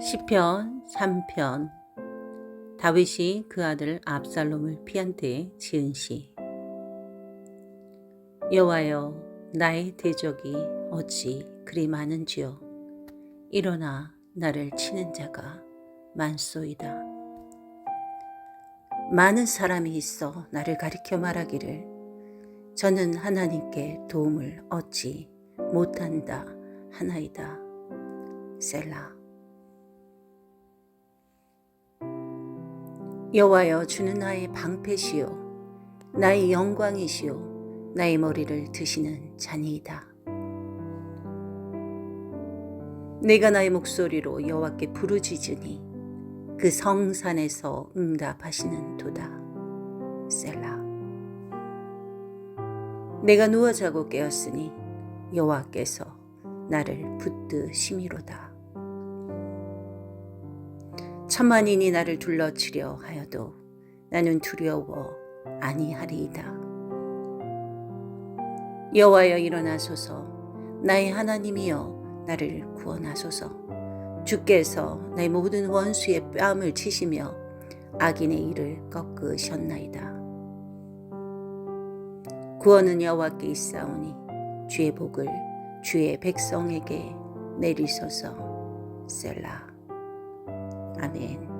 시편 3편. 다윗이 그 아들 압살롬을 피한 때에 지은 시. 여호와여 나의 대적이 어찌 그리 많은지요? 일어나 나를 치는 자가 많소이다. 많은 사람이 있어 나를 가리켜 말하기를. 저는 하나님께 도움을 얻지 못한다 하나이다. 셀라 여호와여 주는 나의 방패시요 나의 영광이시요 나의 머리를 드시는 자니이다. 내가 나의 목소리로 여호와께 부르짖으니 그 성산에서 응답하시는 도다. 셀라. 내가 누워 자고 깨었으니 여호와께서 나를 붙드심이로다. 천만인이 나를 둘러치려 하여도 나는 두려워 아니하리이다. 여호와여 일어나소서 나의 하나님이여 나를 구원하소서 주께서 나의 모든 원수의 뺨을 치시며 악인의 일을 꺾으셨나이다. 구원은 여호와께 있사오니 주의 복을 주의 백성에게 내리소서 셀라 아멘.